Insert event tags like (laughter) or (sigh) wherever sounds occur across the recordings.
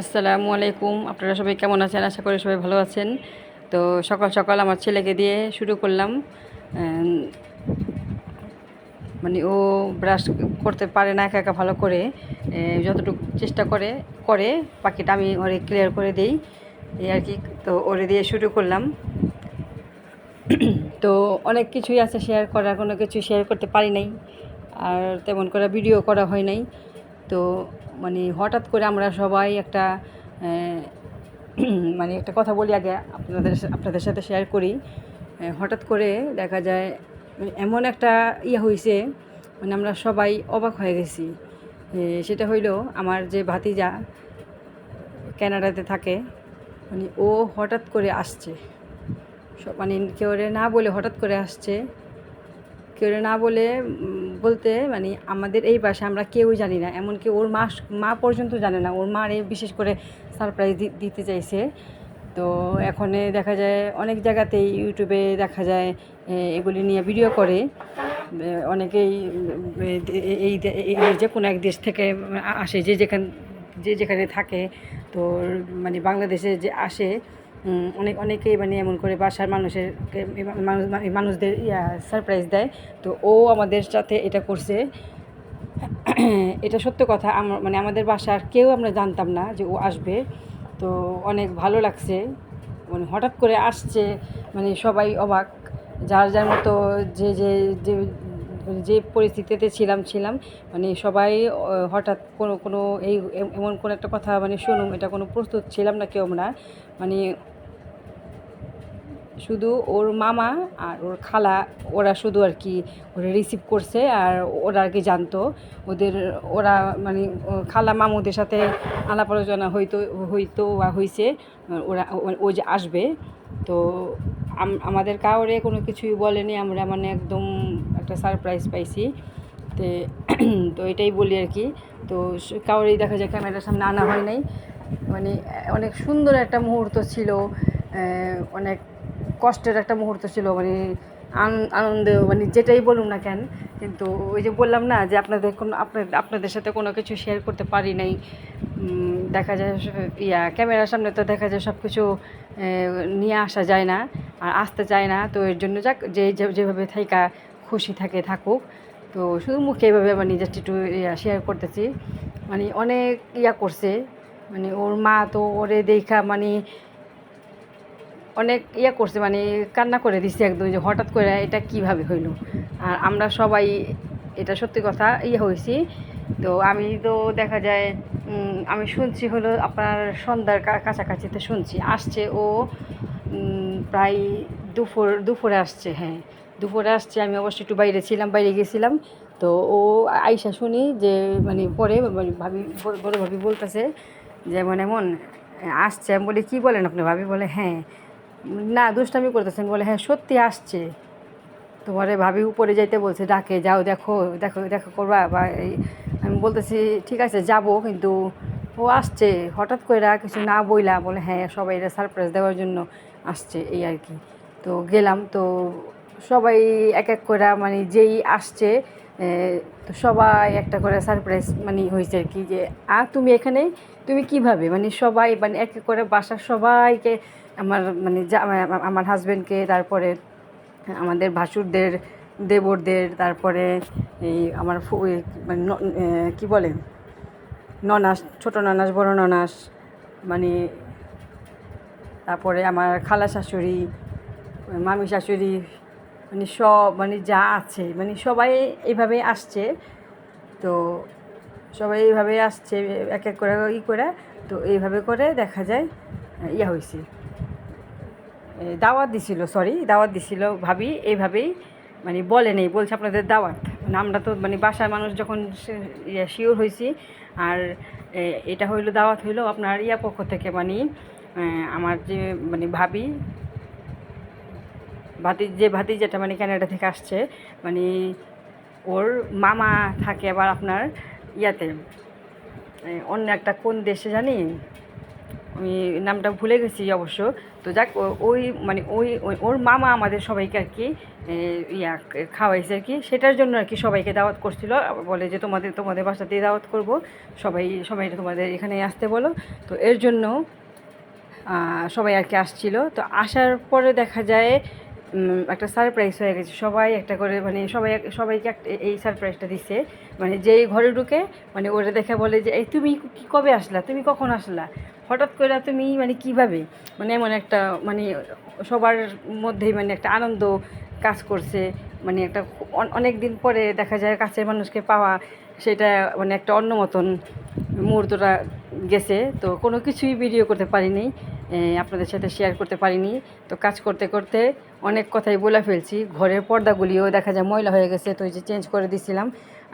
আসসালামু আলাইকুম। আপনারা সবাই কেমন আছেন? আশা করি সবাই ভালো আছেন। তো সকাল সকাল আমার ছেলেকে দিয়ে শুরু করলাম। মানে ও ব্রাশ করতে পারে না একা একা ভালো করে। যতটুকু চেষ্টা করে করে পাখিটা আমি ওরে ক্লিয়ার করে দিই। এই আর কি, তো ওরে দিয়ে শুরু করলাম। (clears throat) তো অনেক কিছুই আছে শেয়ার করার, কোনো কিছু শেয়ার করতে পারি নাই। আর তেমন করে ভিডিও করা হয় নাই। তো মানে হঠাৎ করে আমরা সবাই একটা মানে একটা কথা বলি আগে আপনাদের আপনাদের সাথে শেয়ার করি। হঠাৎ করে দেখা যায় মানে এমন একটা ইয়ে হয়েছে মানে আমরা সবাই অবাক হয়ে গেছি। সেটা হইল আমার যে ভাতিজা ক্যানাডাতে থাকে মানে ও হঠাৎ করে আসছে। মানে কেউ না বলে হঠাৎ করে আসছে। কেউ না বলে বলতে মানে আমাদের এই বাসায় আমরা কেউই জানি না। এমনকি ওর মা মা পর্যন্ত জানে না। ওর মারে বিশেষ করে সারপ্রাইজ দিতে চাইছে। তো এখন দেখা যায় অনেক জায়গাতেই ইউটিউবে দেখা যায় এগুলি নিয়ে ভিডিও করে। অনেকেই এই যে কোনো এক দেশ থেকে আসে, যে যেখান, যে যেখানে থাকে। তো মানে বাংলাদেশে যে আসে অনেক, অনেকেই মানে এমন করে বাসার মানুষের মানুষ মানুষদের, ইয়া সারপ্রাইজ দেয়। তো ও আমাদের সাথে এটা করছে। (clears throat) এটা সত্য কথা। আমার মানে আমাদের বাসার কেউ আমরা জানতাম না যে ও আসবে। তো অনেক ভালো লাগছে। মানে হঠাৎ করে আসছে। মানে সবাই অবাক। যার যার মতো যে যে যে পরিস্থিতিতে ছিলাম ছিলাম মানে সবাই হঠাৎ কোনো কোনো এই, এমন কোনো একটা কথা মানে শুনুম এটা কোনো প্রস্তুত ছিলাম না কেউ আমরা মানে শুধু ওর মামা আর ওর খালা, ওরা শুধু আর কি ওরা রিসিভ করছে আর ওরা আর কি জানতো। ওদের, ওরা মানে খালা মামুদের সাথে আলাপ আলোচনা হইতো হইতো বা হয়েছে ওরা ও- যে আসবে, তো আমাদের কাউরে কোনো কিছুই বলেনি, আমরা মানে একদম একটা সারপ্রাইজ পাইছি। তো (clears throat) তো এটাই বলি আর কি। তো কাউরেই দেখা যায় ক্যামেরার সামনে আনা হয় নাই। মানে অনেক সুন্দর একটা মুহূর্ত ছিল অনেক কষ্টের একটা মুহূর্ত ছিল। মানে আনন্দ মানে যেটাই বলুন না কেন, কিন্তু ওই যে বললাম না যে আপনাদের কোনো আপনাদের আপনাদের সাথে কোনো কিছু শেয়ার করতে পারি নাই। দেখা যায় ইয়া, ক্যামেরার সামনে তো দেখা যায় সব কিছু নিয়ে আসা যায় না, আর আসতে চায় না, তো এর জন্য যাক, যে যেভাবে থাইকা খুশি থাকে, থাকুক। তো শুধু মুখে এভাবে মানে জাস্ট একটু শেয়ার করতেছি। মানে অনেক ইয়া করছে মানে ওর মা তো ওরে দেখা মানে অনেক ইয়ে করছে মানে কান্না করে দিচ্ছে একদম যে হঠাৎ করে এটা কীভাবে হইল। আর আমরা সবাই এটা সত্যি কথা ইয়ে হয়েছি। তো আমি তো দেখা যায় আমি শুনছি হলো আপনার সন্ধ্যার কাছাকাছিতে শুনছি, আসছে ও প্রায় দুপুর, দুপুরে আসছে হ্যাঁ। দুপুরে আসছে, আমি অবশ্যই একটু বাইরে ছিলাম, বাইরে গেছিলাম। তো ও আইসা শুনি যে মানে পরে মানে ভাবি, বড়- ভাবি বলতেছে যেমন এমন আসছে। আমি বলি, কী বলেন আপনি? ভাবি বলে হ্যাঁ। না, দুষ্টামি করতেছেন, বলে হ্যাঁ সত্যি আসছে। তোমারে ভাবি উপরে যাইতে বলছে, ডাকে, যাও, দেখো দেখো দেখো, করবা? বা আমি বলতেছি, ঠিক আছে, যাব। কিন্তু ও আসছে, হঠাৎ করে কিছু না বইলা, বলে হ্যাঁ সবাই এটা সারপ্রাইজ দেওয়ার জন্য আসছে। এই আর কি। তো গেলাম, তো সবাই এক এক করে মানে যেই আসছে তো সবাই একটা করে সারপ্রাইজ মানে হয়েছে আর কি, যে, আ, তুমি এখানে? তুমি কীভাবে? মানে সবাই মানে এক এক করে বাসার সবাইকে আমার মানে আমার হাজব্যান্ডকে তারপরে আমাদের ভাসুরদের, দেবরদের, তারপরে এই আমার মানে কি বলে? ননাস, ছোট ননাস, বড় ননাস মানে তারপরে আমার খালা শাশুড়ি, মামি শাশুড়ি মানে সব মানে যা আছে মানে সবাই এইভাবে আসছে। তো সবাই এইভাবে আসছে, এক এক করে, ই করে, তো এইভাবে করে দেখা যায়, ইয়া হয়েছে দাওয়াত দিছিল সরি দাওয়াত দিছিল ভাবি, এইভাবেই মানে বলে নেই, বলছে আপনাদের দাওয়াত। মানে আমরা তো মানে বাসার মানুষ যখন শিওর হয়েছি আর এটা হইল, দাওয়াত হইল আপনার ইয়া পক্ষ থেকে মানে আমার যে মানে ভাবি, ভাতি, যে ভাতি যেটা মানে ক্যানাডা থেকে আসছে মানে ওর মামা থাকে আবার আপনার ইয়াতে। অন্য একটা কোন দেশে জানি? আমি নামটা ভুলে গেছি অবশ্য। তো যাক ওই মানে ওই ওর মামা আমাদের সবাইকে আর কি ইয়া, খাওয়াইছে আর কি। সেটার জন্য আর কি সবাইকে দাওয়াত করছিল। বলে যে তোমাদের তোমাদের বাসাতেই দাওয়াত করব। সবাই সবাই তোমাদের এখানে আসতে বলো। তো এর জন্য সবাই আর কি আসছিল। তো আসার পরে দেখা যায় একটা সারপ্রাইজ হয়ে গেছে। সবাই একটা করে মানে সবাই সবাইকে একটা এই সারপ্রাইজটা দিচ্ছে মানে যেই ঘরে ঢুকে মানে ওরা দেখে বলে যে, এই তুমি কি কবে আসলা? তুমি কখন আসলা? হঠাৎ করে তুমি মানে কীভাবে? মানে এমন একটা মানে সবার মধ্যেই মানে একটা আনন্দ কাজ করছে। মানে একটা অনেক দিন পরে দেখা যায় কাছের মানুষকে পাওয়া সেটা মানে একটা অন্য মতন মুহূর্তটা গেছে। তো কোনো কিছুই ভিডিও করতে পারিনি। আপনাদের সাথে শেয়ার করতে পারিনি। তো কাজ করতে করতে অনেক কথাই বলে ফেলছি। ঘরের পর্দাগুলিও দেখা যায় ময়লা হয়ে গেছে, তো যে চেঞ্জ করে দিছিলাম।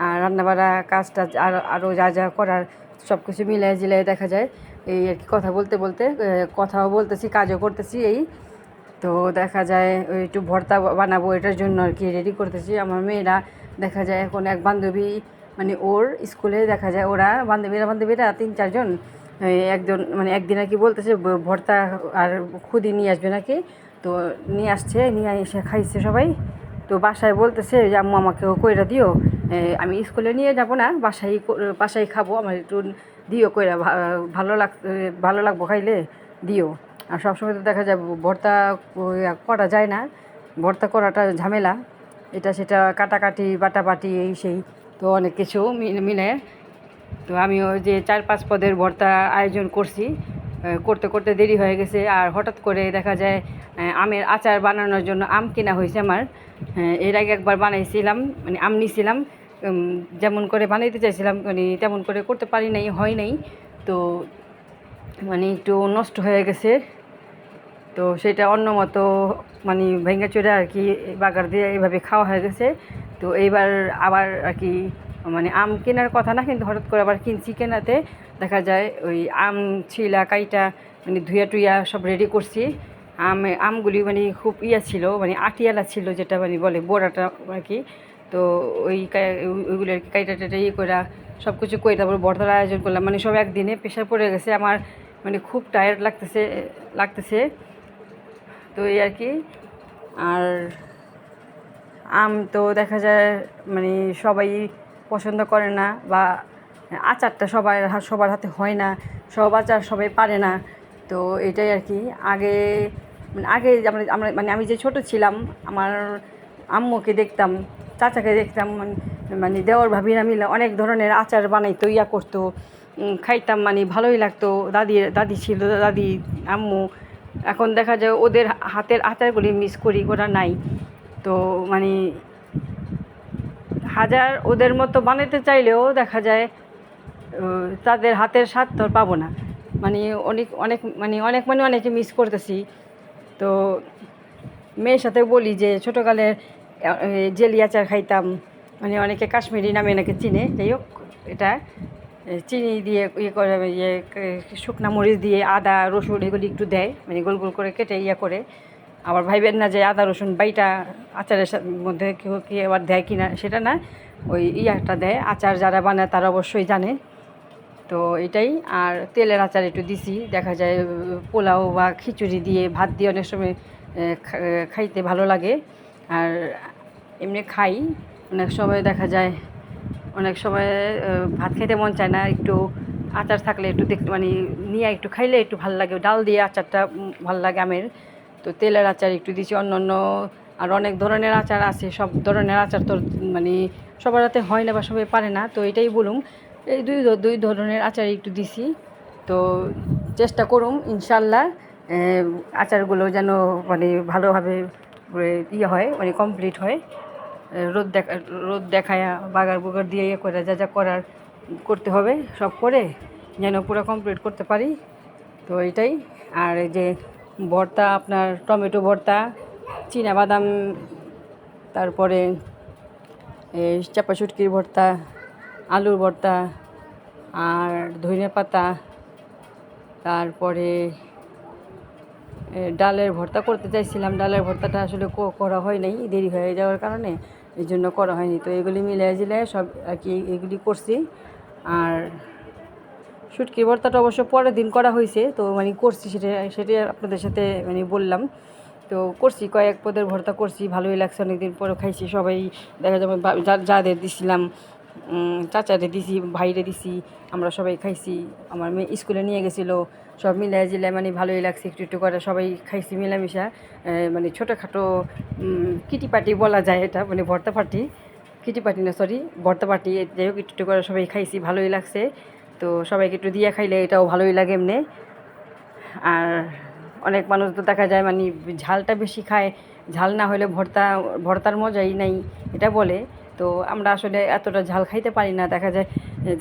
আর রান্নাবাড়া কাজটা আর আরও যা যা করার সব কিছু মিলাই জিলাই দেখা যায়। এই আর কি কথা বলতে বলতে কথাও বলতেছি, কাজও করতেছি এই। তো দেখা যায় ওই একটু ভর্তা বানাবো এটার জন্য আর কি রেডি করতেছি। আমার মেয়েরা দেখা যায় এখন এক বান্ধবী মানে ওর স্কুলে দেখা যায় ওরা বান্ধবীরা বান্ধবীরা তিন চারজন। একজন মানে একদিন আর কি বলতেছে ভর্তা আর খুদি নিয়ে আসবে নাকি? তো নিয়ে আসছে, নিয়ে এসে খাইছে সবাই। তো বাসায় বলতেছে যে আম্মু, আমাকেও কইরা দিও। আমি স্কুলে নিয়ে যাব না, বাসায় বাসায় খাব, আমার একটু দিও কইরা ভালো লাগ ভালো লাগবো খাইলে, দিও। আর সবসময় তো দেখা যায়, ভর্তা করা যায় না। ভর্তা করাটা ঝামেলা। এটা সেটা কাটাকাটি, বাটাবাটি, এই সেই। তো অনেক কিছু মিল- তো আমি ওই যে চার পাঁচ পদের ভর্তা আয়োজন করছি করতে করতে দেরি হয়ে গেছে আর হঠাৎ করে দেখা যায় আমের আচার বানানোর জন্য আম কেনা হয়েছে আমার। এর আগে একবার বানাইছিলাম মানে আম নিছিলাম যেমন করে বানাইতে চাইছিলাম মানে তেমন করে করতে পারি নাই, হয় নাই। তো মানে একটু নষ্ট হয়ে গেছে। তো সেটা অন্য মতো মানে ভেঙে চড়ে আর কি বাগার দিয়ে এইভাবে খাওয়া হয়ে গেছে। তো এইবার আবার আর কি মানে আম কেনার কথা না, কিন্তু হঠাৎ করে আবার কিনছি কেনাতে। দেখা যায় ওই আম, ছিলা, কাইটা মানে ধুয়া টুইয়া সব রেডি করছি। আম, আমগুলি মানে খুব ইয়া ছিল মানে আটিয়ালা ছিল যেটা মানে বলে বোড়াটা আর কি। তো ওই ওইগুলো আর কি কাইটা টাইটা ইয়ে করে সব কিছু করে তারপর বর্তার আয়োজন করলাম। মানে সব একদিনে প্রেশার পড়ে গেছে, আমার মানে খুব টায়ার্ড লাগতেছে লাগতেছে। তো এই আর কি। আর আম তো দেখা যায় মানে সবাই পছন্দ করে না বা আচারটা সবার সবার হাতে হয় না, সব আচার সবাই পারে না। তো এটাই আর কি। আগে মানে আগে আমরা আমরা মানে আমি যে ছোট ছিলাম, আমার আম্মুকে দেখতাম, চাচাকে দেখতাম, মানে- দেওয়ার ভাবিরা মিলে অনেক ধরনের আচার বানাইতো, ইয়া করতো। খাইতাম মানে ভালোই লাগতো। দাদি দাদি ছিল, দাদি, আম্মু। এখন দেখা যায় ওদের হাতের আচারগুলি মিস করি, ওরা নাই। তো মানে হাজার ওদের মতো বানাতে চাইলেও দেখা যায় তাদের হাতের স্বাদ তো পাবো না। মানে অনেক অনেক মানে অনেক মানে অনেকে মিস করতেছি। তো মেয়ের সাথে বলি যে ছোটোকালে আহ, এই জেলি আচার খাইতাম। মানে অনেকে কাশ্মীরি নামে নাকি চিনে। যাই হোক এটা চিনি দিয়ে ইয়ে করে ইয়ে শুকনা মরিচ দিয়ে আদা রসুন এগুলি একটু দেয়। মানে গোল গোল করে কেটে ইয়ে করে। আবার ভাইবেন না যে আদা, রসুন বাইটা আচারের মধ্যে কেউ কি আবার দেয় কিনা সেটা না। ওই ইয়াটা দেয়। আচার যারা বানায় তারা অবশ্যই জানে। তো এটাই। আর তেলের আচার একটু দিছি। দেখা যায়, পোলাও বা খিচুড়ি দিয়ে, ভাত দিয়ে অনেক সময় খাইতে ভালো লাগে। আর এমনি খাই। অনেক সময় দেখা যায়, অনেক সময় ভাত খেতে মন চায় না। একটু আচার থাকলে একটু দেখ মানে নিয়ে একটু খাইলে একটু ভালো লাগে। ডাল দিয়ে আচারটা ভালো লাগে আমের। তো তেলের আচার একটু দিছি অন্য অন্য আর অনেক ধরনের আচার আছে, সব ধরনের আচার তো মানে সবার হাতে হয় না বা সবাই পারে না, তো এটাই বলুন। এই দুই দুই ধরনের আচার একটু দিছি, তো চেষ্টা করুম ইনশাল্লাহ আচারগুলো যেন মানে ভালোভাবে ইয়ে হয় মানে কমপ্লিট হয়। রোদ দেখা, রোদ দেখায়া, বাগার বুগার দিয়ে ইয়ে করে, যা যা করার করতে হবে, সব করে যেন পুরো কমপ্লিট করতে পারি, তো এটাই। আর যে ভর্তা, আপনার টমেটো ভর্তা বাদাম তারপরে চাপা শুটকির ভর্তা, আলুর ভর্তা আর ধনে পাতা, তারপরে ডালের ভর্তা করতে চাইছিলাম। ডালের ভর্তাটা আসলে করা হয় নাই, দেরি হয়ে যাওয়ার কারণে এই জন্য করা হয়নি। তো এগুলি মিলিয়ে জিলে সব আর কি এগুলি করছি। আর শুটকির ভর্তাটা অবশ্য পরের দিন করা হয়েছে, তো মানে করছি সেটা সেটাই আপনাদের সাথে মানে বললাম। তো করছি, কয়েক পদের ভর্তা করছি, ভালোই লাগছে, অনেকদিন পরে খাইছি, সবাই দেখা যাবে যাদের দিছিলাম চাচারে দিছি, ভাইরে দিছি, আমরা সবাই খাইছি, আমার মেয়ে স্কুলে নিয়ে গেছিল, সব মিলাই জিলাই মানে ভালোই লাগছে, একটু একটু করে সবাই খাইছি মিলামিশা মানে ছোটোখাটো কিটি পার্টি বলা যায় এটা মানে ভর্তা পার্টি কিটি পার্টি না সরি ভর্তা পার্টি যাই হোক, একটু একটু করে সবাই খাইছি, ভালোই লাগছে। তো সবাইকে একটু দিয়ে খাইলে এটাও ভালোই লাগে এমনি। আর অনেক মানুষ তো দেখা যায় মানে ঝালটা বেশি খায়, ঝাল না হলে ভর্তা, ভর্তার মজাই নাই, এটা বলে। তো আমরা আসলে এতটা ঝাল খাইতে পারি না, দেখা যায়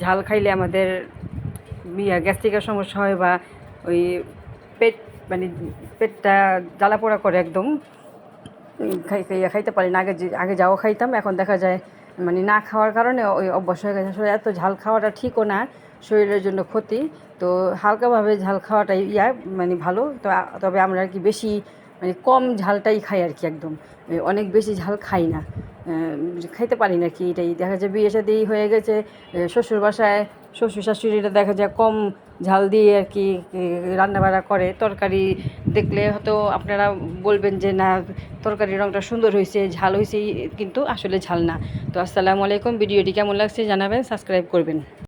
ঝাল খাইলে আমাদের গ্যাস্ট্রিকের সমস্যা হয় বা ওই পেট মানে পেটটা জ্বালা পোড়া করে একদম। খাই, খাইয়া খাইতে পারি না, আগে আগে যাও খাইতাম, এখন দেখা যায় মানে না খাওয়ার কারণে ওই অভ্যাস হয়ে গেছে। আসলে এত ঝাল খাওয়াটা ঠিকও না শরীরের জন্য ক্ষতি। তো হালকাভাবে ঝাল খাওয়াটাই ইয়া মানে ভালো। তো তবে আমরা আর কি বেশি মানে কম ঝালটাই খাই আর কি একদম। অনেক বেশি ঝাল খাই না। খাইতে পারি না কি এটাই। দেখা যায় বিয়ে সাথেই হয়ে গেছে শ্বশুর বাসায় শ্বশুর শাশুড়িরা দেখা যায় কম ঝাল দিয়ে আর কি রান্নাবাড়া করে। তরকারি দেখলে হয়তো আপনারা বলবেন যে, না, তরকারির রঙটা সুন্দর হয়েছে ঝাল হয়েছে কিন্তু আসলে ঝাল না। তো আসসালামু আলাইকুম। ভিডিওটি কেমন লাগছে জানাবেন, সাবস্ক্রাইব করবেন।